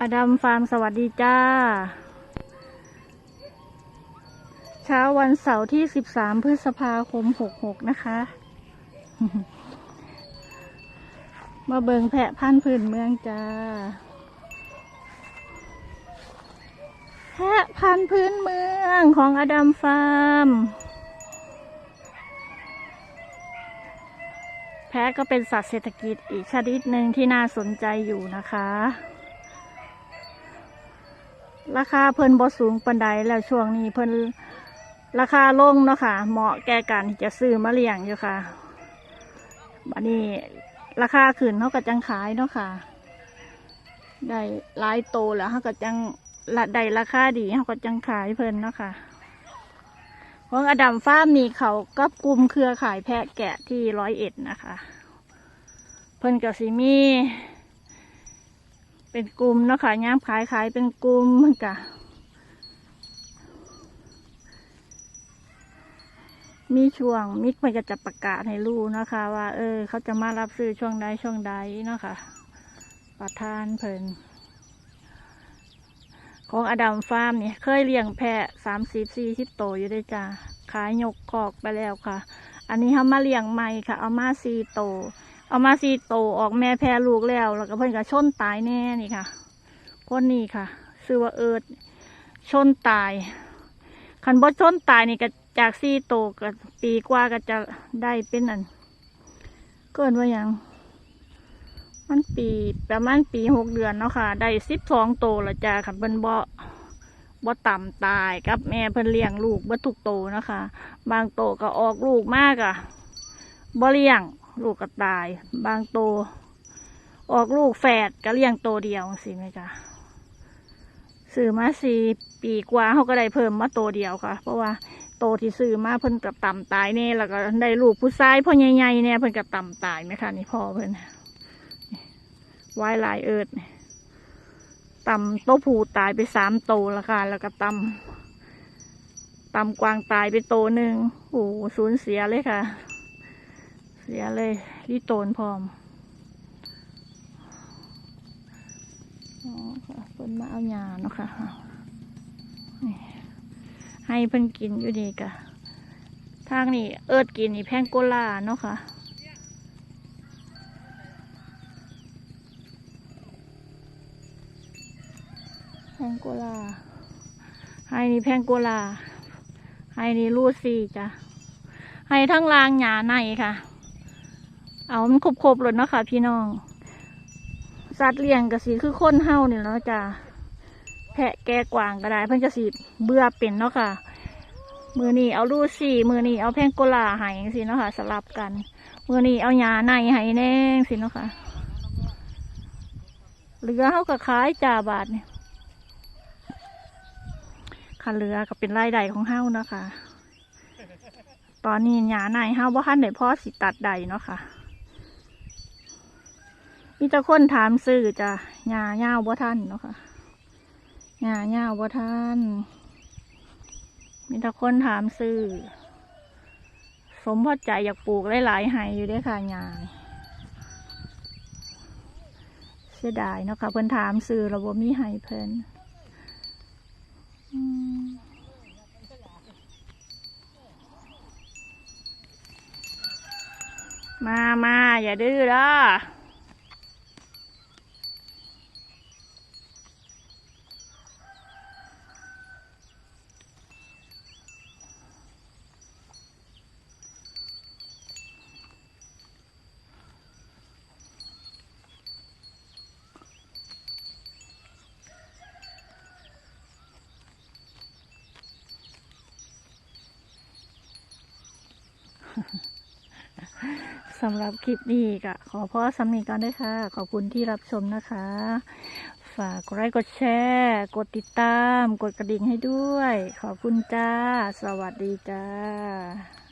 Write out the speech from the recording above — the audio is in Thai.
อดัมฟาร์มสวัสดีจ้า เช้าวันเสาร์ที่ 13 พฤษภาคม 66 นะคะ มาเบิงแพะพันธุ์พื้นเมืองจ้า แพะพันธุ์พื้นเมืองของอดัมฟาร์ม แพะก็เป็นสัตว์เศรษฐกิจอีกชนิดหนึ่งที่น่าสนใจอยู่นะคะ ราคาเพิ่นบ่สูงปันใดแล้วช่วงนี้เพิ่นราคาลงเนาะค่ะ เหมาะแก่การที่จะซื้อมาเลี้ยงอยู่ค่ะบัดนี้ราคาขึ้นเขาก็จังขายเนาะค่ะ ได้หลายโตแล้วเขาก็จังละได้ราคาดีเขาก็จังขายเพิ่นเนาะค่ะของอดัมฟ้ามีเขากับกลุ่มเครือข่ายแพะแกะที่ร้อยเอ็ดนะคะ เพิ่นกับสิมี เป็นกลุ่มเนาะค่ะย่ามขายขายเป็นกลุ่มเพิ่นกะมีช่วงมิกมันก็จะประกาศให้รู้นะคะ ว่า เออ เขาจะมารับซื้อช่วงใดช่วงใดเนาะค่ะ ประธานเพลินของอดัมฟาร์มเนี่ยเคยเลี้ยงแพะสามสิบสี่สิบโตอยู่ด้วยจ้าขายยกคอกไปแล้วค่ะ อันนี้เขามาเลี้ยงใหม่ค่ะ เอามาสี่โต เอามาสีโตออกแม่แพรลูกแล้ว แล้วก็เพิ่นก็ชนตายแน่นี่ค่ะ คนนี้ค่ะชื่อว่าเอิดชนตายคันบดชนตายนี่ก็จากสีโตก็ปีกว่าก็จะได้เป็นอัน เกินว่ายังมันปีประมาณปีหกเดือนเนาะค่ะ ได้สิบสองโตละจ้าค่ะเพิ่นบ่บ่ต่ำตายกับแม่เพิ่นเลี้ยงลูกบ่ทุกโตนะคะ บางโตก็ออกลูกมากอะบ่เลี้ยง ลูกก็ตาย บางโต ออกลูกแฝดก็เลี้ยงโตเดียวสิไหมจ๊ะซื้อมาสี่ปีกว่าเขาก็ได้เพิ่มมาโตเดียวค่ะ เพราะว่าโตที่ซื้อมาเพิ่นกับต่ำตายแน่แล้วก็ได้ลูกผู้ชายพ่อใหญ่ๆเนี่ยเพิ่นกับต่ำตายไหมคะนี่พ่อเพิ่นไว้ลายเอิดนี่ตำโตผูตายไปสามโตแล้วค่ะ แล้วก็ต่ำต่ำกวางตายไปโตหนึ่งโอ้โหสูญเสียเลยค่ะ เสียเลยรีโตนพร้อมอ๋อค่ะเพิ่นมาเอาหยาเนาะค่ะนี่ให้เพิ่นกินอยู่ดีกะทางนี้เอิดกินนี่แพงโกล่าเนาะค่ะแพงโกลาไฮนี่แพงโกลาไฮนี่รูดซี่จ้ะไฮทั้งรางหยาในค่ะ เอามันครบๆเลยเนาะค่ะ พี่น้อง สัตว์เลี้ยงก็สีคือคนเฮาเนี่ยเนาจ้ะแพะแกะกวางก็ได้ เพิ่นจะสีเบื่อเป็นเนาะค่ะ มือนี้เอารูดซี่มือนี้เอาแพงโกลาให้สิเนาะค่ะสลับกัน มือนี้เอายาในให้แน่สิเนาะค่ะเหลือเขาก็ขายจ่าบาทเนี่ยคันเรือก็เป็นรายได้ของเฮาเนาะค่ะ ตอนนี้ยาในเฮาบ่ทันได้พอสิตัดใดเนาะค่ะ มีแต่คนถามซื้อจ้ะหญ้าเงาวบ่ทันเนาะค่ะหญ้าเงาวบ่ทันมีแต่คนถามซื้อ สมพอใจอยากปลูกหลายๆไห้อยู่ด้วยค่ะหญ้าเสียดายเนาะค่ะเพิ่นถามซื้อเราบ่มีให้เพิ่นมมามาอย่าดื้อละ สำหรับคลิปนี้ก็ขอพ่อสำนีกันด้วยค่ะ ขอบคุณที่รับชมนะคะ ฝากกดไลค์กดแชร์ กดติดตาม กดกระดิ่งให้ด้วย ขอบคุณจ้า สวัสดีจ้า